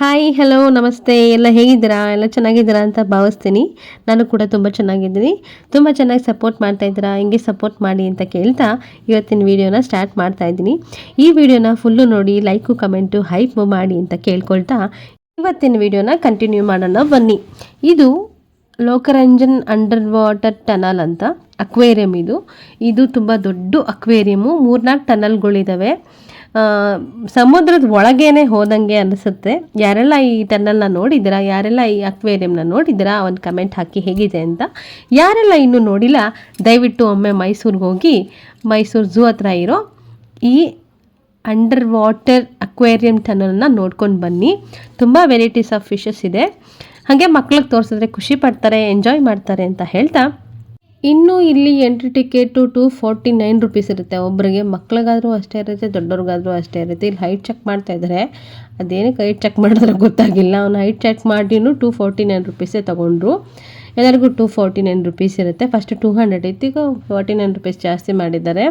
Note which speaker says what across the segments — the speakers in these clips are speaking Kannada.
Speaker 1: ಹಾಯ್ ಹಲೋ ನಮಸ್ತೆ. ಎಲ್ಲ ಹೇಗಿದ್ದೀರಾ? ಎಲ್ಲ ಚೆನ್ನಾಗಿದ್ದೀರಾ ಅಂತ ಭಾವಿಸ್ತೀನಿ. ನಾನು ಕೂಡ ತುಂಬ ಚೆನ್ನಾಗಿದ್ದೀನಿ. ತುಂಬ ಚೆನ್ನಾಗಿ ಸಪೋರ್ಟ್ ಮಾಡ್ತಾ ಇದ್ದೀರಾ? ಹಿಂಗೆ ಸಪೋರ್ಟ್ ಮಾಡಿ ಅಂತ ಕೇಳ್ತಾ ಇವತ್ತಿನ ವಿಡಿಯೋನ ಸ್ಟಾರ್ಟ್ ಮಾಡ್ತಾ ಇದ್ದೀನಿ. ಈ ವಿಡಿಯೋನ ಫುಲ್ಲು ನೋಡಿ ಲೈಕು ಕಮೆಂಟು ಹೈಪ್ ಮಾಡಿ ಅಂತ ಕೇಳ್ಕೊಳ್ತಾ ಇವತ್ತಿನ ವಿಡಿಯೋನ ಕಂಟಿನ್ಯೂ ಮಾಡೋಣ ಬನ್ನಿ. ಇದು ಲೋಕರಂಜನ್ ಅಂಡರ್ ವಾಟರ್ ಟನಲ್ ಅಂತ ಅಕ್ವೇರಿಯಂ ಇದು. ಇದು ತುಂಬ ದೊಡ್ಡ ಅಕ್ವೇರಿಯಮು. ಮೂರ್ನಾಲ್ಕು ಟನಲ್ಗಳಿದ್ದಾವೆ ಸಮುದ್ರದ ಒಳಗೇನೆ ಹೋದಂಗೆ ಅನಿಸುತ್ತೆ. ಯಾರೆಲ್ಲ ಈ ಟನಲ್ನ ನೋಡಿದ್ದೀರಾ, ಯಾರೆಲ್ಲ ಈ ಅಕ್ವೇರಿಯಂನ ನೋಡಿದ್ದೀರಾ, ಒಂದು ಕಮೆಂಟ್ ಹಾಕಿ ಹೇಗಿದೆ ಅಂತ. ಯಾರೆಲ್ಲ ಇನ್ನೂ ನೋಡಿಲ್ಲ, ದಯವಿಟ್ಟು ಒಮ್ಮೆ ಮೈಸೂರಿಗೆ ಹೋಗಿ, ಮೈಸೂರು ಝೂ ಹತ್ರ ಇರೋ ಈ ಅಂಡರ್ ವಾಟರ್ ಅಕ್ವೇರಿಯಂ ಟನಲ್ನ ನೋಡ್ಕೊಂಡು ಬನ್ನಿ. ತುಂಬ ವೆರೈಟೀಸ್ ಆಫ್ ಫಿಶಸ್ ಇದೆ. ಹಾಗೆ ಮಕ್ಳಿಗೆ ತೋರಿಸಿದ್ರೆ ಖುಷಿ ಪಡ್ತಾರೆ, ಎಂಜಾಯ್ ಮಾಡ್ತಾರೆ ಅಂತ ಹೇಳ್ತಾ ಇನ್ನು ಇಲ್ಲಿ entry ticket two forty nine rupees ಇರುತ್ತೆ. ಒಬ್ಬರಿಗೆ ಮಕ್ಳಿಗಾದರೂ ಅಷ್ಟೇ ಇರುತ್ತೆ, ದೊಡ್ಡವ್ರಿಗಾದರೂ ಅಷ್ಟೇ ಇರುತ್ತೆ. ಇಲ್ಲಿ ಹೈಟ್ ಚೆಕ್ ಮಾಡ್ತಾ ಇದ್ದಾರೆ ಅದೇನಕ್ಕೆ ಹೈಟ್ ಚೆಕ್ ಮಾಡಿದ್ರೆ ಗೊತ್ತಾಗಿಲ್ಲ. ಅವ್ನು ಹೈಟ್ ಚೆಕ್ ಮಾಡಿನೂ ಟು ಫೋರ್ಟಿ ನೈನ್ ರುಪೀಸೇ ತೊಗೊಂಡ್ರು. ಎಲ್ಲರಿಗೂ ಟು ಫೋರ್ಟಿ ನೈನ್ ರುಪೀಸ್ ಇರುತ್ತೆ. ಫಸ್ಟ್ ಟೂ ಹಂಡ್ರೆಡ್ ಇತ್ತು ಫೋರ್ಟಿ ನೈನ್ ರುಪೀಸ್ ಜಾಸ್ತಿ ಮಾಡಿದ್ದಾರೆ.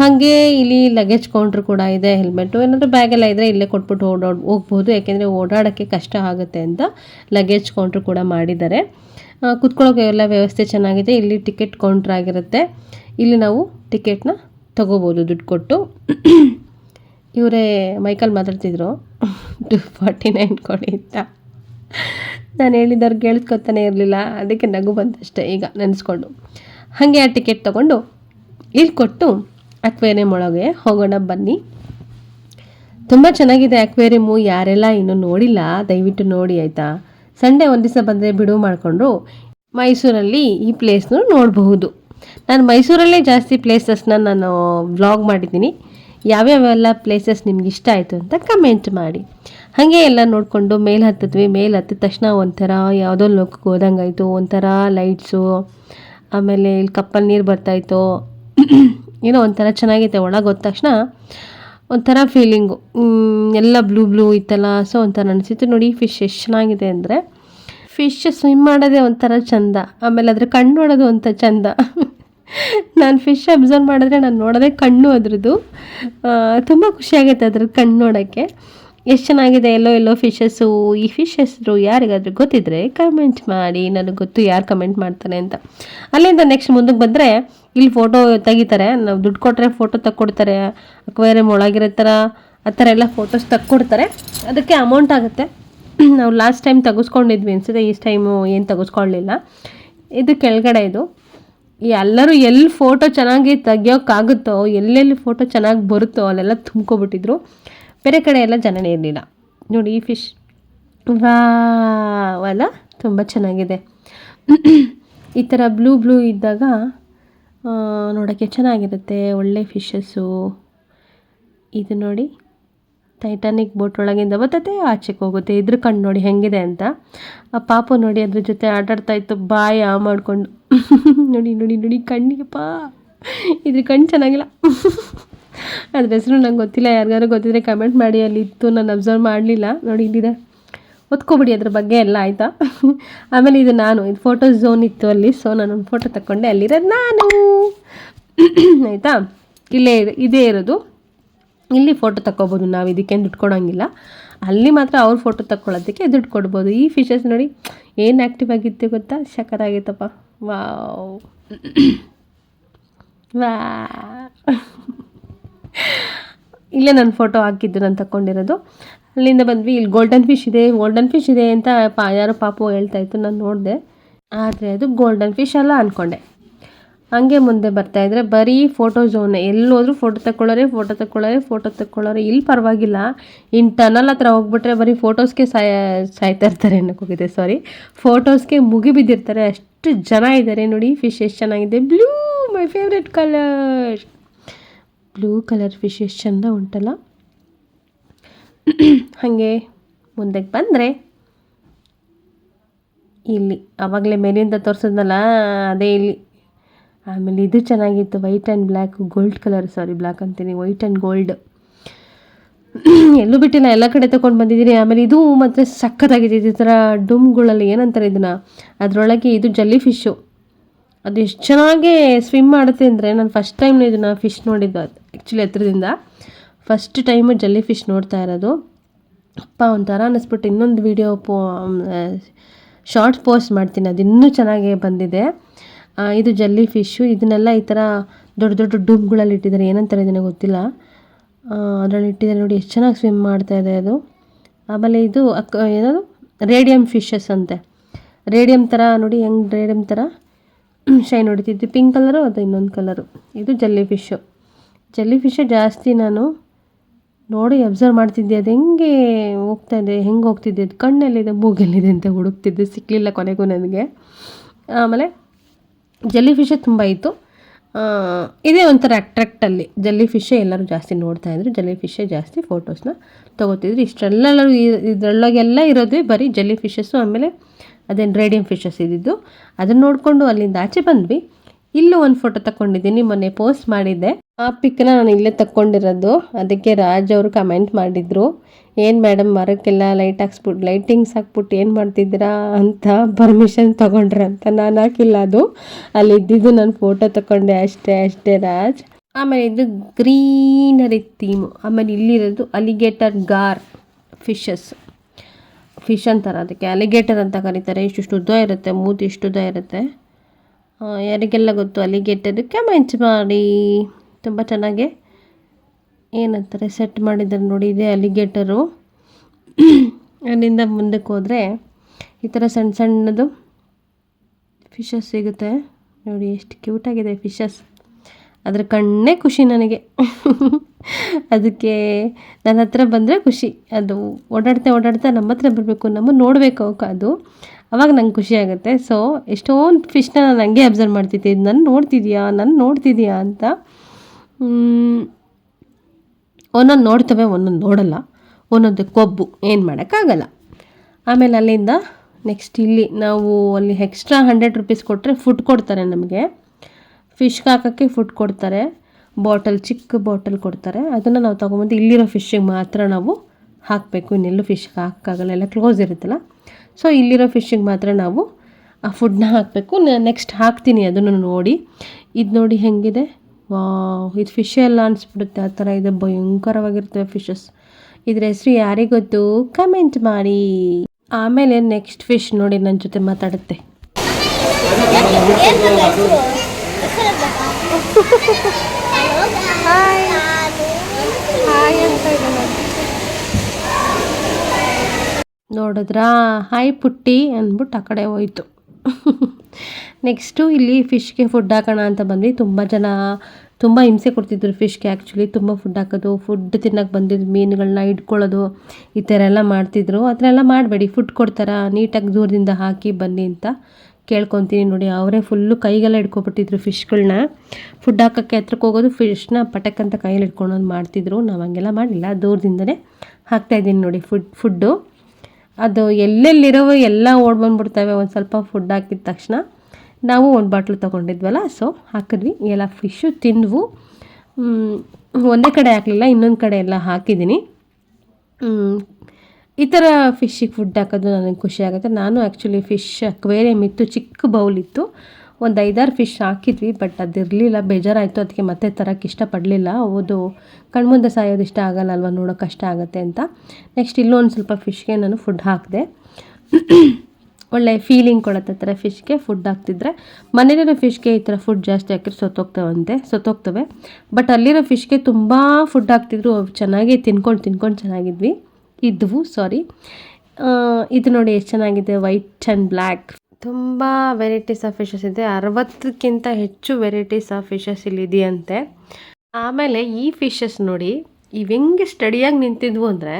Speaker 1: ಹಾಗೆ ಇಲ್ಲಿ ಲಗೇಜ್ ಕೌಂಟ್ರ್ ಕೂಡ ಇದೆ ಹೆಲ್ಮೆಟು ಏನಾದರೂ ಬ್ಯಾಗೆಲ್ಲ ಇದ್ದರೆ ಇಲ್ಲೇ ಕೊಟ್ಬಿಟ್ಟು ಓಡಾಡ್, ಹೋಗ್ಬೋದು. ಯಾಕೆಂದರೆ ಓಡಾಡೋಕ್ಕೆ ಕಷ್ಟ ಆಗುತ್ತೆ ಅಂತ ಲಗೇಜ್ ಕೌಂಟ್ರ್ ಕೂಡ ಮಾಡಿದ್ದಾರೆ. ಕುತ್ಕೊಳ್ಳೋಕೆ ಎಲ್ಲ ವ್ಯವಸ್ಥೆ ಚೆನ್ನಾಗಿದೆ. ಇಲ್ಲಿ ಟಿಕೆಟ್ ಕೌಂಟ್ರ್ ಆಗಿರುತ್ತೆ. ಇಲ್ಲಿ ನಾವು ಟಿಕೆಟ್ನ ತಗೋಬೋದು, ದುಡ್ಡು ಕೊಟ್ಟು. ಇವರೇ ಮೈಕಲ್ ಮಾತಾಡ್ತಿದ್ರು. ಟು ಫಾರ್ಟಿ ನೈನ್ ಕೊಡಿ ಅಂತ. ನಾನು ಹೇಳಿದವ್ರು ಕೇಳಿಸ್ಕೊತಾನೆ ಇರಲಿಲ್ಲ. ಅದಕ್ಕೆ ನಗು ಬಂತಷ್ಟೇ ಈಗ ನೆನೆಸ್ಕೊಂಡು. ಹಾಗೆ ಆ ಟಿಕೆಟ್ ತೊಗೊಂಡು ಇಲ್ಲಿ ಕೊಟ್ಟು ಅಕ್ವೇರಿಯಂ ಒಳಗೆ ಹೋಗೋಣ ಬನ್ನಿ. ತುಂಬ ಚೆನ್ನಾಗಿದೆ ಅಕ್ವೇರಿಯಮ್ಮು ಯಾರೆಲ್ಲ ಇನ್ನೂ ನೋಡಿಲ್ಲ, ದಯವಿಟ್ಟು ನೋಡಿ, ಆಯಿತಾ? ಸಂಡೇ ಒಂದು ದಿವಸ ಬಂದರೆ ಬಿಡುವು ಮಾಡಿಕೊಂಡು ಮೈಸೂರಲ್ಲಿ ಈ ಪ್ಲೇಸ್ನು ನೋಡಬಹುದು. ನಾನು ಮೈಸೂರಲ್ಲೇ ಜಾಸ್ತಿ ಪ್ಲೇಸಸ್ನ ನಾನು ವ್ಲಾಗ್ ಮಾಡಿದ್ದೀನಿ. ಯಾವ್ಯಾವೆಲ್ಲ ಪ್ಲೇಸಸ್ ನಿಮ್ಗೆ ಇಷ್ಟ ಆಯಿತು ಅಂತ ಕಮೆಂಟ್ ಮಾಡಿ. ಹಾಗೆ ಎಲ್ಲ ನೋಡಿಕೊಂಡು ಮೇಲೆ ಹತ್ತಿದ್ವಿ, ಮೇಲೆ ಹತ್ತಿದ ತಕ್ಷಣ ಒಂಥರ ಯಾವುದೋ ಲೋಕಕ್ಕೆ ಹೋದಂಗಾಯಿತು ಒಂಥರ ಲೈಟ್ಸು ಆಮೇಲೆ ಇಲ್ಲಿ ಕಪ್ಪಲ್ಲಿ ನೀರು ಬರ್ತಾಯಿತ್ತು ಏನೋ ಒಂಥರ ಚೆನ್ನಾಗೈತೆ, ಒಳಗೆ ಹೋದ ತಕ್ಷಣ ಒಂಥರ ಫೀಲಿಂಗು ಎಲ್ಲ ಬ್ಲೂ ಬ್ಲೂ ಇತ್ತಲ್ಲ ಸೊ ಒಂಥರ ಅನಿಸಿತ್ತು. ನೋಡಿ ಫಿಶ್ ಎಷ್ಟು ಚೆನ್ನಾಗಿದೆ ಅಂದರೆ ಫಿಶ್ ಸ್ವಿಮ್ ಮಾಡೋದೇ ಒಂಥರ ಚಂದ. ಆಮೇಲೆ ಅದ್ರ ಕಣ್ಣು ನೋಡೋದು ಒಂಥ ಚಂದ. ನಾನು ಫಿಶ್ ಅಬ್ಸರ್ವ್ ಮಾಡಿದ್ರೆ ನಾನು ನೋಡೋದೇ ಕಣ್ಣು ಅದ್ರದ್ದು. ತುಂಬ ಖುಷಿಯಾಗುತ್ತೆ ಅದ್ರ ಕಣ್ಣು ನೋಡೋಕ್ಕೆ. ಎಷ್ಟು ಚೆನ್ನಾಗಿದೆ, ಎಲ್ಲೋ ಎಲ್ಲೋ ಫಿಶಸ್ಸು ಈ ಫಿಶ್ ಹೆಸರು ಯಾರಿಗಾದ್ರೂ ಗೊತ್ತಿದ್ರೆ ಕಮೆಂಟ್ ಮಾಡಿ, ನನಗೆ ಗೊತ್ತು ಯಾರು ಕಮೆಂಟ್ ಮಾಡ್ತಾರೆ ಅಂತ. ಅಲ್ಲಿಂದ ನೆಕ್ಸ್ಟ್ ಮುಂದಕ್ಕೆ ಬಂದರೆ, ಇಲ್ಲಿ ಫೋಟೋ ತೆಗಿತಾರೆ. ನಾವು ದುಡ್ಡು ಕೊಟ್ಟರೆ ಫೋಟೋ ತಕ್ಕೊಡ್ತಾರೆ. ಅಕ್ವೇರಿಯಂ ಒಳಗಿರೋ ಥರ ಆ ಥರ ಎಲ್ಲ ಫೋಟೋಸ್ ತಕ್ಕೊಡ್ತಾರೆ. ಅದಕ್ಕೆ ಅಮೌಂಟ್ ಆಗುತ್ತೆ. ನಾವು ಲಾಸ್ಟ್ ಟೈಮ್ ತೆಗೆಸ್ಕೊಂಡಿದ್ವಿ ಅನಿಸುತ್ತೆ, ಈ ಟೈಮು ಏನು ತೆಗೆಸ್ಕೊಳ್ಳಿಲ್ಲ ಇದು ಕೆಳಗಡೆ ಇದು. ಎಲ್ಲರೂ ಎಲ್ಲಿ ಫೋಟೋ ಚೆನ್ನಾಗಿ ತೆಗಿಯೋಕ್ಕಾಗುತ್ತೋ, ಎಲ್ಲೆಲ್ಲಿ ಫೋಟೋ ಚೆನ್ನಾಗಿ ಬರುತ್ತೋ, ಅಲ್ಲೆಲ್ಲ ತುಂಬ್ಕೊಬಿಟ್ಟಿದ್ರು. ಬೇರೆ ಕಡೆ ಎಲ್ಲ ಜನನೇ ಇರಲಿಲ್ಲ. ನೋಡಿ, ಈ ಫಿಶ್ ವಾವಲ್ಲ ತುಂಬ ಚೆನ್ನಾಗಿದೆ. ಈ ಥರ ಬ್ಲೂ ಬ್ಲೂ ಇದ್ದಾಗ ನೋಡೋಕ್ಕೆ ಚೆನ್ನಾಗಿರುತ್ತೆ, ಒಳ್ಳೆ ಫಿಶಸ್ಸು ಇದು ನೋಡಿ. ಟೈಟಾನಿಕ್ ಬೋಟ್ ಒಳಗಿಂದ ಬರ್ತತೆ ಆಚೆಗೆ ಹೋಗುತ್ತೆ. ಇದ್ರ ಕಣ್ಣು ನೋಡಿ ಹೆಂಗಿದೆ ಅಂತ. ಆ ಪಾಪು ನೋಡಿ ಅದ್ರ ಜೊತೆ ಆಟಾಡ್ತಾ ಇತ್ತು, ಬಾಯಿ ಆ ಮಾಡಿಕೊಂಡು. ನೋಡಿ ನೋಡಿ ನೋಡಿ, ಕಣ್ಣಿಗೆ ಪಾ. ಇದ್ರ ಕಣ್ಣು ಚೆನ್ನಾಗಿಲ್ಲ. ಅದ್ರ ಹೆಸರು ನಂಗೆ ಗೊತ್ತಿಲ್ಲ ಯಾರಿಗಾರು ಗೊತ್ತಿದ್ರೆ ಕಮೆಂಟ್ ಮಾಡಿ, ಅಲ್ಲಿ ಇತ್ತು, ನಾನು ಅಬ್ಸರ್ವ್ ಮಾಡಲಿಲ್ಲ. ನೋಡಿ, ಇಲ್ಲಿದೆ. ಒತ್ಕೊಬಿಡಿ ಅದ್ರ ಬಗ್ಗೆ ಎಲ್ಲ, ಆಯಿತಾ? ಆಮೇಲೆ ಇದು ನಾನು, ಇದು ಫೋಟೋ ಝೋನ್ ಇತ್ತು ಅಲ್ಲಿ ಸೊ ನಾನು ಫೋಟೋ ತಗೊಂಡೆ ಅಲ್ಲಿರೋದು ನಾನು. ಆಯಿತಾ? ಇಲ್ಲೇ ಇದೆ, ಇದೇ ಇರೋದು. ಇಲ್ಲಿ ಫೋಟೋ ತಕ್ಕೋಬೋದು. ನಾವು ಇದಕ್ಕೇನು ದುಡ್ಡು ಕೊಡೋಂಗಿಲ್ಲ. ಅಲ್ಲಿ ಮಾತ್ರ ಅವ್ರ ಫೋಟೋ ತಕ್ಕೊಳ್ಳೋದಕ್ಕೆ ದುಡ್ಡು ಕೊಡ್ಬೋದು. ಈ ಫಿಶಸ್ ನೋಡಿ, ಏನು ಆ್ಯಕ್ಟಿವ್ ಆಗಿತ್ತು ಗೊತ್ತಾ? ಸಖತ್ತಾಗಿತ್ತಪ್ಪ ವಾವ್. ವಾ ಇಲ್ಲೇ ನನ್ನ ಫೋಟೋ ಹಾಕಿದ್ದು, ನಾನು ತಗೊಂಡಿರೋದು ಅಲ್ಲಿಂದ ಬಂದ್ವಿ. ಇಲ್ಲಿ ಗೋಲ್ಡನ್ ಫಿಶ್ ಇದೆ. ಗೋಲ್ಡನ್ ಫಿಶ್ ಇದೆ ಅಂತ ಪಾ ಯಾರೋ ಪಾಪು ಹೇಳ್ತಾ ಇತ್ತು, ನಾನು ನೋಡಿದೆ. ಆದರೆ ಅದು ಗೋಲ್ಡನ್ ಫಿಶ್ ಅಲ್ಲ ಅಂದ್ಕೊಂಡೆ ಹಂಗೆ ಮುಂದೆ ಬರ್ತಾ ಇದ್ರೆ ಬರೀ ಫೋಟೋ ಜೋನ್ ಎಲ್ಲೋದ್ರೂ ಫೋಟೋ ತಗೊಳ್ಳೋರೆ ಫೋಟೋ ತಗೊಳ್ಳೋರೆ ಫೋಟೋ ತಗೊಳ್ಳೋರೆ ಇಲ್ಲಿ ಪರವಾಗಿಲ್ಲ. ಇನ್ ಟನಲ್ ಹತ್ರ ಹೋಗ್ಬಿಟ್ರೆ ಬರೀ ಫೋಟೋಸ್ಗೆ ಸಾಯ, ಸಾಯ್ತಾ ಇರ್ತಾರೆ ಹೋಗಿದೆ. ಸಾರಿ ಫೋಟೋಸ್ಗೆ ಮುಗಿ ಬಿದ್ದಿರ್ತಾರೆ. ಅಷ್ಟು ಜನ ಇದ್ದಾರೆ ನೋಡಿ. ಫಿಶ್ ಎಷ್ಟು ಚೆನ್ನಾಗಿದೆ. Blue my favourite colour blue colour fish ಎಷ್ಟು ಚಂದ ಉಂಟಲ್ಲ. ಹಾಗೆ ಮುಂದಕ್ಕೆ ಬಂದರೆ ಇಲ್ಲಿ. ಆವಾಗಲೇ ಮೇಲಿಂದ ತೋರಿಸಿದ್ನಲ್ಲ, ಅದೇ ಇಲ್ಲಿ. ಆಮೇಲೆ ಇದು ಚೆನ್ನಾಗಿತ್ತು white and black gold colour sorry black ಅಂತೀನಿ ವೈಟ್ ಆ್ಯಂಡ್ ಗೋಲ್ಡ್ ಎಲ್ಲೂ ಬಿಟ್ಟಿಲ್ಲ, ಎಲ್ಲ ಕಡೆ ತೊಗೊಂಡು ಬಂದಿದ್ದೀನಿ. ಆಮೇಲೆ ಇದು ಮತ್ತು ಸಖತ್ತಾಗಿದೆ ಈ ಥರ ಡುಮ್ಗಳಲ್ಲಿ ಏನಂತಾರೆ ಇದನ್ನು? ಅದರೊಳಗೆ ಇದು ಜಲ್ಲಿ ಫಿಶ್ಶು ಅದು ಎಷ್ಟು ಚೆನ್ನಾಗಿ ಸ್ವಿಮ್ ಮಾಡುತ್ತೆ ಅಂದರೆ, ನಾನು ಫಸ್ಟ್ ಟೈಮ್ ಇದನ್ನು ಫಿಶ್ ನೋಡಿದ್ದು ಆ್ಯಕ್ಚುಲಿ ಹತ್ರದಿಂದ. ಫಸ್ಟ್ ಟೈಮು ಜಲ್ಲಿ ಫಿಶ್ ನೋಡ್ತಾ ಇರೋದು. ಅಪ್ಪ, ಒಂಥರ ಅನ್ನಿಸ್ಬಿಟ್ಟು ಇನ್ನೊಂದು ವೀಡಿಯೋ ಪೋ ಶಾರ್ಟ್ ಪೋಸ್ಟ್ ಮಾಡ್ತೀನಿ ಅದು ಇನ್ನೂ ಚೆನ್ನಾಗೇ ಬಂದಿದೆ. ಇದು ಜಲ್ಲಿ ಫಿಶ್ಶು ಇದನ್ನೆಲ್ಲ ಈ ಥರ ದೊಡ್ಡ ದೊಡ್ಡ ಡೂಬ್ಗಳಲ್ಲಿ ಇಟ್ಟಿದ್ದಾರೆ. ಏನಂತಾರೆ ಇದನ್ನು ಗೊತ್ತಿಲ್ಲ. ಅದರಲ್ಲಿ ಇಟ್ಟಿದ್ದಾರೆ ನೋಡಿ, ಎಷ್ಟು ಚೆನ್ನಾಗಿ ಸ್ವಿಮ್ ಮಾಡ್ತಾ ಇದೆ ಅದು. ಆಮೇಲೆ ಇದು ಅಕ್, ಏನದು? ರೇಡಿಯಮ್ ಫಿಶಸ್ ಅಂತೆ. ರೇಡಿಯಮ್ ಥರ ನೋಡಿ, ಹೆಂಗೆ ರೇಡಿಯಮ್ ಥರ ಶೈನ್ ಹೊಡಿತಿದ್ದು ಪಿಂಕ್ ಕಲರು ಅದು ಇನ್ನೊಂದು ಕಲರು ಇದು ಜಲ್ಲಿ ಫಿಶ್ಶು ಜಲ್ಲಿ ಫಿಶ್ಶು ಜಾಸ್ತಿ ನಾನು ನೋಡಿ ಅಬ್ಸರ್ವ್ ಮಾಡ್ತಿದ್ದೆ. ಅದು ಹೆಂಗೆ ಹೋಗ್ತಾ ಇದೆ, ಹೆಂಗೆ ಹೋಗ್ತಿದ್ದೆ ಅದು ಕಣ್ಣಲ್ಲಿದೆ ಮೂಗೆಲ್ಲಿದೆ ಅಂತ ಹುಡುಕ್ತಿದ್ದೆ. ಸಿಕ್ಕಲಿಲ್ಲ ಕೊನೆಗೂ ನನಗೆ. ಆಮೇಲೆ ಜಲ್ಲಿ ಫಿಶೇ ತುಂಬ ಇತ್ತು. ಇದೇ ಒಂಥರ ಅಟ್ರ್ಯಾಕ್ಟಲ್ಲಿ ಜಲ್ಲಿ ಫಿಶೇ ಎಲ್ಲರೂ ಜಾಸ್ತಿ ನೋಡ್ತಾ ಇದ್ರು. ಜಲ್ಲಿ ಫಿಶೇ ಜಾಸ್ತಿ ಫೋಟೋಸ್ನ ತೊಗೋತಿದ್ರು. ಇಷ್ಟೆಲ್ಲರೂ ಇದರೊಳಗೆಲ್ಲ ಇರೋದೇ ಬರೀ ಜಲ್ಲಿ ಫಿಶಸ್ಸು ಆಮೇಲೆ ಅದೇನು ರೇಡಿಯಂ ಫಿಶಸ್ ಇದ್ದಿದ್ದು. ಅದನ್ನು ನೋಡಿಕೊಂಡು ಅಲ್ಲಿಂದ ಆಚೆ ಬಂದ್ವಿ. ಇಲ್ಲೂ ಒಂದು ಫೋಟೋ ತಗೊಂಡಿದ್ದೀನಿ ಮೊನ್ನೆ ಪೋಸ್ಟ್ ಮಾಡಿದ್ದೆ. ಆ ಪಿಕ್ನ ನಾನು ಇಲ್ಲೇ ತಕ್ಕೊಂಡಿರೋದು. ಅದಕ್ಕೆ ರಾಜ್ ಅವರು ಕಮೆಂಟ್ ಮಾಡಿದ್ರು. ಏನು ಮೇಡಮ್ ಮರಕ್ಕೆಲ್ಲ ಲೈಟ್ ಹಾಕ್ಸ್ಬಿಟ್ಟು ಲೈಟಿಂಗ್ಸ್ ಹಾಕ್ಬಿಟ್ಟು ಏನು ಮಾಡ್ತಿದ್ದೀರಾ ಅಂತ ಪರ್ಮಿಷನ್ ತೊಗೊಂಡ್ರೆ ಅಂತ ನಾನು ಹಾಕಿಲ್ಲ ಅದು. ಅಲ್ಲಿ ಇದ್ದಿದ್ದು ನಾನು ಫೋಟೋ ತಗೊಂಡೆ ಅಷ್ಟೇ ಅಷ್ಟೇ ರಾಜ್. ಆಮೇಲೆ ಇದು ಗ್ರೀನರಿ ಥೀಮು ಆಮೇಲೆ ಇಲ್ಲಿರೋದು ಅಲಿಗೇಟರ್ ಗಾರ್ ಫಿಶಸ್ ಫಿಶ್ ಅಂತಾರೆ ಅದಕ್ಕೆ. ಅಲಿಗೇಟರ್ ಅಂತ ಕರೀತಾರೆ. ಇಷ್ಟು ಉದ್ದ ಇರುತ್ತೆ, ಮೂತಿ ಇಷ್ಟು ಉದ್ದ ಇರುತ್ತೆ. ಯಾರಿಗೆಲ್ಲ ಗೊತ್ತು ಅಲಿಗೇಟರ್ ಕ್ಯಾಮೆಂಚ್ ಮಾಡಿ ತುಂಬ ಚೆನ್ನಾಗಿ ಏನಂತಾರೆ? ಸೆಟ್ ಮಾಡಿದ್ದಾರೆ ನೋಡಿ, ಇದೆ ಅಲಿಗೇಟರು ಅಲ್ಲಿಂದ ಮುಂದಕ್ಕೆ ಹೋದರೆ ಈ ಥರ ಸಣ್ಣ ಸಣ್ಣದು ಫಿಶಸ್ ಸಿಗುತ್ತೆ. ನೋಡಿ ಎಷ್ಟು ಕ್ಯೂಟಾಗಿದೆ ಫಿಶಸ್ ಅದರ ಕಣ್ಣೇ ಖುಷಿ ನನಗೆ. ಅದಕ್ಕೆ ನನ್ನ ಹತ್ರ ಬಂದರೆ ಖುಷಿ. ಅದು ಓಡಾಡ್ತಾ ಓಡಾಡ್ತಾ ನಮ್ಮ ಹತ್ರ ಬರಬೇಕು, ನಮ್ಮ ನೋಡಬೇಕು ಅದು. ಅವಾಗ ನಂಗೆ ಖುಷಿ ಆಗುತ್ತೆ. ಸೊ ಎಷ್ಟೊಂದು ಫಿಶ್ನ ನಾನು ಹಂಗೆ ಅಬ್ಸರ್ವ್ ಮಾಡ್ತಿದ್ದೆ. ಇದು ನಾನು ನೋಡ್ತಿದ್ಯಾ? ನಾನು ನೋಡ್ತಿದ್ಯಾ ಅಂತ? ಒಂದೊಂದು ನೋಡ್ತವೆ, ಒಂದೊಂದು ನೋಡಲ್ಲ. ಒಂದೊಂದು ಕೊಬ್ಬು, ಏನು ಮಾಡೋಕ್ಕಾಗಲ್ಲ. ಆಮೇಲೆ ಅಲ್ಲಿಂದ ನೆಕ್ಸ್ಟ್ ಇಲ್ಲಿ ನಾವು ಅಲ್ಲಿ ಎಕ್ಸ್ಟ್ರಾ ಹಂಡ್ರೆಡ್ ರುಪೀಸ್ ಕೊಟ್ಟರೆ ಫುಡ್ ಕೊಡ್ತಾರೆ ನಮಗೆ. ಫಿಶ್ಗೆ ಹಾಕೋಕ್ಕೆ ಫುಡ್ ಕೊಡ್ತಾರೆ. ಬಾಟಲ್ ಚಿಕ್ಕ ಬಾಟಲ್ ಕೊಡ್ತಾರೆ. ಅದನ್ನು ನಾವು ತೊಗೊಂಬಂದು ಇಲ್ಲಿರೋ ಫಿಶ್ಶಿಗೆ ಮಾತ್ರ ನಾವು ಹಾಕಬೇಕು. ಇನ್ನೆಲ್ಲೂ ಫಿಶ್ಗೆ ಹಾಕೋಕ್ಕಾಗಲ್ಲ. ಎಲ್ಲ ಕ್ಲೋಸ್ ಇರುತ್ತಲ್ಲ. ಸೊ ಇಲ್ಲಿರೋ ಫಿಶ್ಶಿಗೆ ಮಾತ್ರ ನಾವು ಆ ಫುಡ್ನ ಹಾಕಬೇಕು. ನೆಕ್ಸ್ಟ್ ಹಾಕ್ತೀನಿ ಅದನ್ನು ನೋಡಿ. ಇದು ನೋಡಿ ಹೆಂಗಿದೆ? ವಾ ಇದು ಫಿಶ್ ಎಲ್ಲ ಅನಿಸ್ಬಿಡುತ್ತೆ, ಆ ಥರ ಇದೆ. ಭಯಂಕರವಾಗಿರ್ತವೆ ಫಿಶಸ್ ಇದ್ರ ಹೆಸರು ಯಾರಿಗೆ ಗೊತ್ತು ಕಮೆಂಟ್ ಮಾಡಿ. ಆಮೇಲೆ ನೆಕ್ಸ್ಟ್ ಫಿಶ್ ನೋಡಿ ನನ್ನ ಜೊತೆ ಮಾತಾಡುತ್ತೆ. ನೋಡಿದ್ರಾ? ಹಾಯ್ ಪುಟ್ಟಿ ಅಂದ್ಬಿಟ್ಟು ಆ ಕಡೆ ಹೋಯ್ತು. ನೆಕ್ಸ್ಟು ಇಲ್ಲಿ ಫಿಶ್ಗೆ ಫುಡ್ ಹಾಕೋಣ ಅಂತ ಬಂದ್ವಿ. ತುಂಬ ಜನ, ತುಂಬ ಹಿಂಸೆ ಕೊಡ್ತಿದ್ರು ಫಿಶ್ಗೆ ಆ್ಯಕ್ಚುಲಿ ತುಂಬ ಫುಡ್ ಹಾಕೋದು ಫುಡ್ ತಿನ್ನೋಕೆ ಬಂದಿದ್ದು ಮೀನುಗಳನ್ನ ಇಟ್ಕೊಳ್ಳೋದು ಈ ಥರ ಎಲ್ಲ ಮಾಡ್ತಿದ್ರು. ಆ ಥರ ಎಲ್ಲ ಮಾಡಬೇಡಿ ಫುಡ್ ಕೊಡ್ತಾರ, ನೀಟಾಗಿ ದೂರದಿಂದ ಹಾಕಿ ಬನ್ನಿ ಅಂತ ಕೇಳ್ಕೊತೀನಿ ನೋಡಿ. ಅವರೇ ಫುಲ್ಲು ಕೈಗೆಲ್ಲ ಹಿಡ್ಕೊಬಿಟ್ಟಿದ್ರು ಫಿಶ್ಗಳನ್ನ ಫುಡ್ ಹಾಕೋಕ್ಕೆ ಹತ್ರಕ್ಕೆ ಹೋಗೋದು, ಫಿಶ್ನ ಪಟಕ್ಕಂತ ಕೈಯಲ್ಲಿ ಹಿಡ್ಕೊಂಡು ಮಾಡ್ತಿದ್ರು. ನಾವು ಹಂಗೆಲ್ಲ ಮಾಡಿಲ್ಲ ದೂರದಿಂದನೇ ಹಾಕ್ತಾಯಿದ್ದೀನಿ ನೋಡಿ ಫುಡ್ ಫುಡ್ಡು ಅದು ಎಲ್ಲೆಲ್ಲಿರೋ ಎಲ್ಲ ಓಡ್ ಬಂದ್ಬಿಡ್ತವೆ, ಒಂದು ಸ್ವಲ್ಪ ಫುಡ್ ಹಾಕಿದ ತಕ್ಷಣ. ನಾವು ಒಂದು ಬಾಟ್ಲು ತೊಗೊಂಡಿದ್ವಲ್ಲ ಸೊ ಹಾಕಿದ್ವಿ. ಎಲ್ಲ ಫಿಶ್ಶು ತಿಂದ್ವು. ಒಂದೇ ಕಡೆ ಹಾಕಲಿಲ್ಲ, ಇನ್ನೊಂದು ಕಡೆ ಎಲ್ಲ ಹಾಕಿದ್ದೀನಿ. ಈ ಥರ ಫಿಶ್ಶಿಗೆ ಫುಡ್ ಹಾಕೋದು ನನಗೆ ಖುಷಿ ಆಗುತ್ತೆ. ನಾನು ಆ್ಯಕ್ಚುಲಿ ಫಿಶ್ ಅಕ್ವೇರಿಯಂ ಇತ್ತು, ಚಿಕ್ಕ ಬೌಲ್ ಇತ್ತು. ಒಂದು ಐದಾರು ಫಿಶ್ ಹಾಕಿದ್ವಿ ಬಟ್ ಅದಿರಲಿಲ್ಲ. ಬೇಜಾರಾಯಿತು ಅದಕ್ಕೆ ಮತ್ತೆ ತರಕ್ಕೆ ಇಷ್ಟಪಡಲಿಲ್ಲ. ಹೌದು ಕಣ್ಮುಂದೆ ಸಾಯೋದು ಇಷ್ಟ ಆಗಲ್ಲ ಅಲ್ವಾ, ನೋಡೋಕೆ ಕಷ್ಟ ಆಗುತ್ತೆ ಅಂತ. ನೆಕ್ಸ್ಟ್ ಇಲ್ಲೊಂದು ಸ್ವಲ್ಪ ಫಿಶ್ಗೆ ನಾನು ಫುಡ್ ಹಾಕಿದೆ. ಒಳ್ಳೆ ಫೀಲಿಂಗ್ ಕೊಡುತ್ತೆ ಥರ ಫಿಶ್ಗೆ ಫುಡ್ ಹಾಕ್ತಿದ್ರೆ. ಮನೇಲಿರೋ ಫಿಶ್ಗೆ ಈ ಥರ ಫುಡ್ ಜಾಸ್ತಿ ಹಾಕಿದ್ರೆ ಸೊತ್ತೋಗ್ತವಂತೆ ಸೊತ್ತೋಗ್ತವೆ ಬಟ್ ಅಲ್ಲಿರೋ ಫಿಶ್ಗೆ ತುಂಬ ಫುಡ್ ಹಾಕ್ತಿದ್ರು ಚೆನ್ನಾಗಿ ತಿನ್ಕೊಂಡು ತಿನ್ಕೊಂಡು ಚೆನ್ನಾಗಿದ್ವಿ. ಇದ್ವು ಸಾರಿ ಇದು ನೋಡಿ ಎಷ್ಟು ಚೆನ್ನಾಗಿದೆ ವೈಟ್ ಆ್ಯಂಡ್ ಬ್ಲ್ಯಾಕ್ ತುಂಬ ವೆರೈಟೀಸ್ ಆಫ್ ಫಿಶಸ್ ಇದೆ. ಅರವತ್ತಕ್ಕಿಂತ ಹೆಚ್ಚು ವೆರೈಟೀಸ್ ಆಫ್ ಫಿಶಸ್ ಇಲ್ಲಿ ಇದೆಯಂತೆ. ಆಮೇಲೆ ಈ ಫಿಶಸ್ ನೋಡಿ ಇವೆಂಗೆ ಸ್ಟಡಿಯಾಗಿ ನಿಂತಿದ್ವು ಅಂದರೆ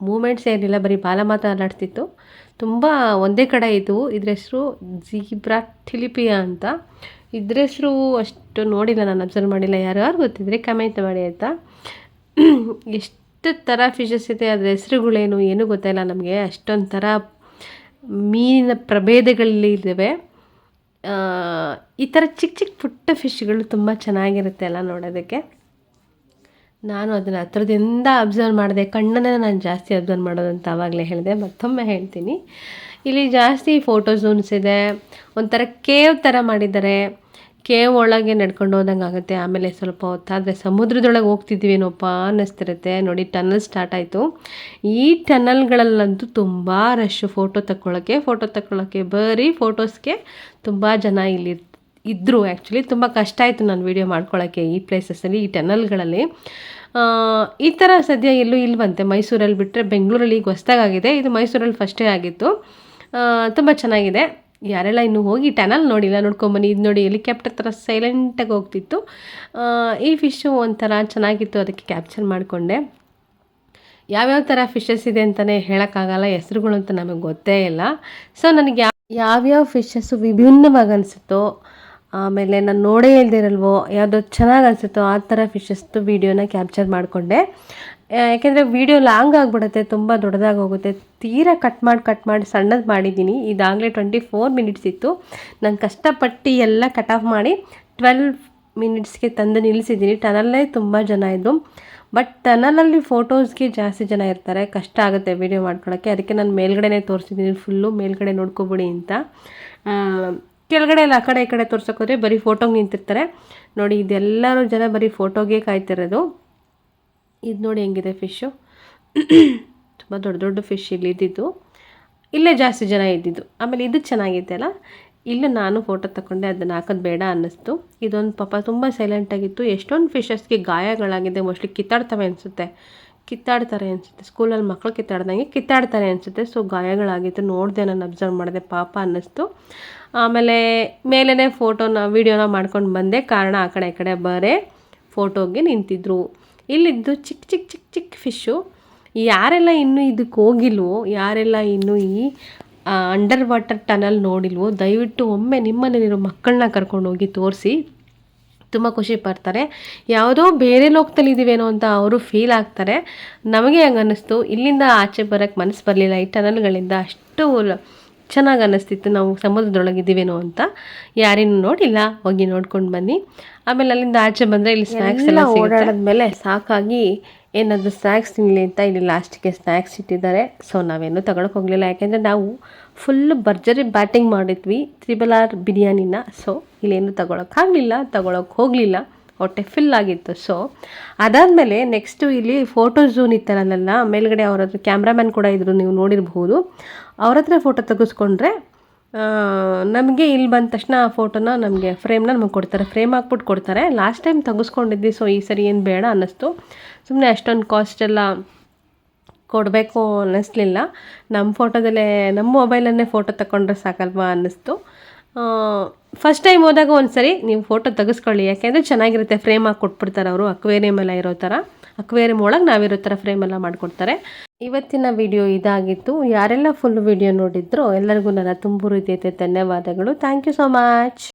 Speaker 1: ಮೂಮೆಂಟ್ಸ್ ಏನಿಲ್ಲ, ಬರೀ ಬಾಲ ಮಾತ್ರ ಅಲ್ಲಾಡ್ತಿತ್ತು. ತುಂಬ ಒಂದೇ ಕಡೆ ಇದ್ದವು ಇದ್ರ ಹೆಸರು ಜೀಬ್ರಾ ಟಿಲಿಪಿಯಾ ಅಂತ. ಇದ್ರ ಹೆಸರು ಅಷ್ಟು ನೋಡಿಲ್ಲ ನಾನು ಅಬ್ಸರ್ವ್ ಮಾಡಿಲ್ಲ. ಯಾರ್ಯಾರು ಗೊತ್ತಿದ್ರೆ ಕಮೆಂಟ್ ಮಾಡಿ ಆಯಿತಾ? ಎಷ್ಟು ಥರ ಫಿಶಸ್ ಇದೆ, ಅದ್ರ ಹೆಸರುಗಳೇನು, ಏನೂ ಗೊತ್ತಾಯಿಲ್ಲ ನಮಗೆ. ಅಷ್ಟೊಂದು ಥರ ಮೀನಿನ ಪ್ರಭೇದಗಳಲ್ಲಿ ಇದ್ದಾವೆ. ಈ ಥರ ಚಿಕ್ಕ ಚಿಕ್ಕ ಪುಟ್ಟ ಫಿಶ್ಗಳು ತುಂಬ ಚೆನ್ನಾಗಿರುತ್ತೆ ಅಲ್ಲ ನೋಡೋದಕ್ಕೆ. ನಾನು ಅದನ್ನು ಹತ್ರದಿಂದ ಅಬ್ಸರ್ವ್ ಮಾಡಿದೆ. ಕಣ್ಣನ್ನೇ ನಾನು ಜಾಸ್ತಿ ಅಬ್ಸರ್ವ್ ಮಾಡೋದು ಅಂತ ಆವಾಗಲೇ ಹೇಳಿದೆ. ಮತ್ತೊಮ್ಮೆ ಹೇಳ್ತೀನಿ. ಇಲ್ಲಿ ಜಾಸ್ತಿ ಫೋಟೋ ಝೋನ್ಸ್ ಇದೆ. ಒಂಥರ ಕೇವ್ ಥರ ಮಾಡಿದ್ದಾರೆ. ಕೇವ್ ಒಳಗೆ ನಡ್ಕೊಂಡು ಹೋದಂಗೆ ಆಗುತ್ತೆ. ಆಮೇಲೆ ಸ್ವಲ್ಪ ಹೊತ್ತಾದರೆ ಸಮುದ್ರದೊಳಗೆ ಹೋಗ್ತಿದ್ದೀವೇನೋಪ್ಪ ಅನ್ನಿಸ್ತಿರುತ್ತೆ. ನೋಡಿ ಟನಲ್ ಸ್ಟಾರ್ಟ್ ಆಯಿತು. ಈ ಟನಲ್ಗಳಲ್ಲಂತೂ ತುಂಬ ರಶ್ ಫೋಟೋ ತಕ್ಕೊಳ್ಳೋಕ್ಕೆ ಫೋಟೋ ತಕ್ಕೊಳ್ಳೋಕ್ಕೆ ಬರೀ ಫೋಟೋಸ್ಗೆ ತುಂಬ ಜನ ಇಲ್ಲಿ ಇದ್ದರು ಆ್ಯಕ್ಚುಲಿ ತುಂಬ ಕಷ್ಟ ಆಯಿತು ನಾನು ವೀಡಿಯೋ ಮಾಡ್ಕೊಳ್ಳೋಕ್ಕೆ ಈ ಪ್ಲೇಸಸ್ಸಲ್ಲಿ ಈ ಟನಲ್ಗಳಲ್ಲಿ ಈ ಥರ ಸದ್ಯ ಎಲ್ಲೂ ಇಲ್ವಂತೆ. ಮೈಸೂರಲ್ಲಿ ಬಿಟ್ಟರೆ ಬೆಂಗಳೂರಲ್ಲಿ ಈಗ ಹೊಸ್ದಾಗಿದೆ ಇದು ಮೈಸೂರಲ್ಲಿ ಫಸ್ಟೇ ಆಗಿತ್ತು. ತುಂಬ ಚೆನ್ನಾಗಿದೆ. ಯಾರೆಲ್ಲ ಇನ್ನೂ ಹೋಗಿ ಟನಲ್ ನೋಡಿಲ್ಲ, ನೋಡ್ಕೊಂಬನ್ನಿ. ಇದು ನೋಡಿ ಹೆಲಿಕಾಪ್ಟರ್ ಥರ ಸೈಲೆಂಟಾಗಿ ಹೋಗ್ತಿತ್ತು. ಈ ಫಿಶ್ಶು ಒಂಥರ ಚೆನ್ನಾಗಿತ್ತು, ಅದಕ್ಕೆ ಕ್ಯಾಪ್ಚರ್ ಮಾಡಿಕೊಂಡೆ. ಯಾವ್ಯಾವ ಥರ ಫಿಶಸ್ ಇದೆ ಅಂತಲೇ ಹೇಳೋಕ್ಕಾಗಲ್ಲ, ಹೆಸ್ರುಗಳು ಅಂತ ನಮಗೆ ಗೊತ್ತೇ ಇಲ್ಲ. ಸೊ ನನಗೆ ಯಾವ, ಯಾವ್ಯಾವ ಫಿಶಸ್ಸು ವಿಭಿನ್ನವಾಗಿ ಅನಿಸುತ್ತೋ ಆಮೇಲೆ ನಾನು ನೋಡೇ ಇಲ್ದಿರಲ್ವೋ? ಯಾವುದೋ ಚೆನ್ನಾಗಿ ಅನಿಸುತ್ತೋ ಆ ಥರ ಫಿಶಸ್ದು ವೀಡಿಯೋನ ಕ್ಯಾಪ್ಚರ್ ಮಾಡಿಕೊಂಡೆ. ಯಾಕೆಂದರೆ ವೀಡಿಯೋ ಲಾಂಗ್ ಆಗಿಬಿಡುತ್ತೆ, ತುಂಬ ದೊಡ್ಡದಾಗಿ ಹೋಗುತ್ತೆ. ತೀರಾ ಕಟ್ ಮಾಡಿ ಕಟ್ ಮಾಡಿ ಸಣ್ಣದು ಮಾಡಿದ್ದೀನಿ. ಇದಾಗಲೇ ಟ್ವೆಂಟಿ ಫೋರ್ ಮಿನಿಟ್ಸ್ ಇತ್ತು. ನಾನು ಕಷ್ಟಪಟ್ಟು ಎಲ್ಲ ಕಟ್ ಆಫ್ ಮಾಡಿ ಟ್ವೆಲ್ವ್ ಮಿನಿಟ್ಸ್ಗೆ ತಂದು ನಿಲ್ಲಿಸಿದ್ದೀನಿ. ಟನಲ್ಲೇ ತುಂಬ ಜನ ಇದ್ದು ಬಟ್ ಟನಲಲ್ಲಿ ಫೋಟೋಸ್ಗೆ ಜಾಸ್ತಿ ಜನ ಇರ್ತಾರೆ. ಕಷ್ಟ ಆಗುತ್ತೆ ವೀಡಿಯೋ ಮಾಡ್ಕೊಳ್ಳೋಕ್ಕೆ ಅದಕ್ಕೆ ನಾನು ಮೇಲ್ಗಡೆನೇ ತೋರಿಸಿದ್ದೀನಿ. ಫುಲ್ಲು ಮೇಲ್ಗಡೆ ನೋಡ್ಕೊಬಿಡಿ ಅಂತ. ಕೆಳಗಡೆ ಎಲ್ಲ ಆ ಕಡೆ, ಈ ಕಡೆ ತೋರ್ಸೋಕೋದ್ರೆ ಬರೀ ಫೋಟೋಗೆ ನಿಂತಿರ್ತಾರೆ. ನೋಡಿ ಇದೆಲ್ಲರೂ ಜನ ಬರೀ ಫೋಟೋಗೆ ಕಾಯ್ತಿರೋದು. ಇದು ನೋಡಿ ಹೆಂಗಿದೆ ಫಿಶ್ಶು ತುಂಬ ದೊಡ್ಡ ದೊಡ್ಡ ಫಿಶ್ ಇಲ್ಲಿ ಇದ್ದಿದ್ದು. ಇಲ್ಲೇ ಜಾಸ್ತಿ ಜನ ಇದ್ದಿದ್ದು. ಆಮೇಲೆ ಇದು ಚೆನ್ನಾಗಿದೆ ಅಲ್ಲ? ಇಲ್ಲೂ ನಾನು ಫೋಟೋ ತಗೊಂಡೆ ಅದನ್ನು ಹಾಕೋದು ಬೇಡ ಅನ್ನಿಸ್ತು. ಇದೊಂದು ಪಾಪ ತುಂಬ ಸೈಲೆಂಟಾಗಿತ್ತು ಎಷ್ಟೊಂದು ಫಿಶಸ್ಗೆ ಗಾಯಗಳಾಗಿದೆ. ಮೋಸ್ಟ್ಲಿ ಕಿತ್ತಾಡ್ತವೆ ಅನಿಸುತ್ತೆ. ಕಿತ್ತಾಡ್ತಾರೆ ಅನಿಸುತ್ತೆ. ಸ್ಕೂಲಲ್ಲಿ ಮಕ್ಕಳು ಕಿತ್ತಾಡ್ದಂಗೆ ಕಿತ್ತಾಡ್ತಾರೆ ಅನಿಸುತ್ತೆ. ಸೊ ಗಾಯಗಳಾಗಿತ್ತು ನೋಡಿದೆ ನಾನು ಅಬ್ಸರ್ವ್ ಮಾಡಿದೆ. ಪಾಪ ಅನ್ನಿಸ್ತು. ಆಮೇಲೆ ಮೇಲೇ ಫೋಟೋನ ವೀಡಿಯೋನ ಮಾಡ್ಕೊಂಡು ಬಂದೆ. ಕಾರಣ ಆ ಕಡೆ, ಈ ಕಡೆ ಬರೇ ಫೋಟೋಗೆ ನಿಂತಿದ್ರು. ಇಲ್ಲಿದ್ದು ಚಿಕ್ಕ ಚಿಕ್ಕ ಚಿಕ್ಕ ಚಿಕ್ಕ ಫಿಶ್ಶು ಯಾರೆಲ್ಲ ಇನ್ನೂ ಇದಕ್ಕೆ ಹೋಗಿಲ್ವೋ, ಯಾರೆಲ್ಲ ಇನ್ನೂ ಈ ಅಂಡರ್ ವಾಟರ್ ಟನಲ್ ನೋಡಿಲ್ವೋ, ದಯವಿಟ್ಟು ಒಮ್ಮೆ ನಿಮ್ಮನೇಲಿರೋ ಮಕ್ಕಳನ್ನ ಕರ್ಕೊಂಡು ಹೋಗಿ ತೋರಿಸಿ. ತುಂಬ ಖುಷಿ ಪಡ್ತಾರೆ. ಯಾವುದೋ ಬೇರೆ ಲೋಕದಲ್ಲಿ ಇದ್ದೀವೇನೋ ಅಂತ ಅವರು ಫೀಲ್ ಆಗ್ತಾರೆ. ನಮಗೆ ಹಂಗೆ ಅನ್ನಿಸ್ತು ಇಲ್ಲಿಂದ ಆಚೆ ಬರೋಕ್ಕೆ ಮನಸ್ಸು ಬರಲಿಲ್ಲ. ಈ ಟನಲ್ಗಳಿಂದ ಅಷ್ಟು ಚೆನ್ನಾಗಿ ಅನ್ನಿಸ್ತಿತ್ತು ನಾವು ಸಮುದ್ರದೊಳಗೆ ಇದ್ದೀವೇನೋ ಅಂತ. ಯಾರೇನು ನೋಡಿಲ್ಲ. ಹೋಗಿ ನೋಡ್ಕೊಂಡು ಬನ್ನಿ. ಆಮೇಲೆ ಅಲ್ಲಿಂದ ಆಚೆ ಬಂದರೆ ಇಲ್ಲಿ ಸ್ನ್ಯಾಕ್ಸ್ ಎಲ್ಲ ಓಡಾಡಿದ್ಮೇಲೆ ಸಾಕಾಗಿ ಏನಾದರೂ ಸ್ನ್ಯಾಕ್ಸ್ ತಿನ್ನಲಿ ಅಂತ ಇಲ್ಲಿ ಲಾಸ್ಟಿಗೆ ಸ್ನ್ಯಾಕ್ಸ್ ಇಟ್ಟಿದ್ದಾರೆ. ಸೊ ನಾವೇನು ತಗೊಳಕ್ಕೆ ಹೋಗಲಿಲ್ಲ. ಯಾಕೆಂದರೆ ನಾವು ಫುಲ್ ಭರ್ಜರಿ ಬ್ಯಾಟಿಂಗ್ ಮಾಡಿದ್ವಿ. Triple R ಬಿರಿಯಾನಿನ. ಸೊ ಇಲ್ಲೇನು ತಗೊಳಕ್ಕಾಗಲಿಲ್ಲ ತಗೊಳಕ್ಕೆ ಹೋಗಲಿಲ್ಲ. ಹೊಟ್ಟೆ ಫಿಲ್ ಆಗಿತ್ತು. ಸೊ ಅದಾದಮೇಲೆ ನೆಕ್ಸ್ಟು ಇಲ್ಲಿ ಫೋಟೋ ಝೂನ್ ಇತ್ತಲ್ಲ ಮೇಲ್ಗಡೆ ಅವ್ರ ಹತ್ರ ಕ್ಯಾಮ್ರಾಮ್ಯಾನ್ ಕೂಡ ಇದ್ರು. ನೀವು ನೋಡಿರ್ಬೋದು ಅವ್ರ ಹತ್ರ ಫೋಟೋ ತೆಗೆಸ್ಕೊಂಡ್ರೆ ನಮಗೆ ಇಲ್ಲಿ ಬಂದ ತಕ್ಷಣ ಆ ಫೋಟೋನ ನಮಗೆ ಫ್ರೇಮ್ನ ನಮಗೆ ಕೊಡ್ತಾರೆ. ಫ್ರೇಮ್ ಹಾಕ್ಬಿಟ್ಟು ಕೊಡ್ತಾರೆ. ಲಾಸ್ಟ್ ಟೈಮ್ ತೆಗೆಸ್ಕೊಂಡಿದ್ವಿ ಸೊ ಈ ಸರಿ ಏನು ಬೇಡ ಅನ್ನಿಸ್ತು. ಸುಮ್ಮನೆ ಅಷ್ಟೊಂದು ಕಾಸ್ಟ್ ಎಲ್ಲ ಕೊಡಬೇಕು ಅನ್ನಿಸ್ಲಿಲ್ಲ. ನಮ್ಮ ಫೋಟೋದಲ್ಲೇ ನಮ್ಮ ಮೊಬೈಲನ್ನೇ ಫೋಟೋ ತಗೊಂಡ್ರೆ ಸಾಕಲ್ವಾ ಅನ್ನಿಸ್ತು. ಫಸ್ಟ್ ಟೈಮ್ ಹೋದಾಗ ಒಂದು ಸರಿ ನೀವು ಫೋಟೋ ತೆಗೆಸ್ಕೊಳ್ಳಿ. ಯಾಕೆಂದರೆ ಚೆನ್ನಾಗಿರುತ್ತೆ ಫ್ರೇಮ್ ಹಾಕಿ ಕೊಟ್ಬಿಡ್ತಾರೆ ಅವರು ಅಕ್ವೇರಿಯಮ್ ಎಲ್ಲ ಇರೋ ಥರ. ಅಕ್ವೇರಿಯಮ್ ಒಳಗೆ ನಾವಿರೋ ಥರ ಫ್ರೇಮ್ ಎಲ್ಲ ಮಾಡಿಕೊಡ್ತಾರೆ. ಇವತ್ತಿನ ವಿಡಿಯೋ ಇದಾಗಿತ್ತು. ಯಾರೆಲ್ಲ ಫುಲ್ ವಿಡಿಯೋ ನೋಡಿದ್ರೋ ಎಲ್ಲರಿಗೂ ನನ್ನ ತುಂಬು ರೀತಿಯ ಧನ್ಯವಾದಗಳು. Thank you so much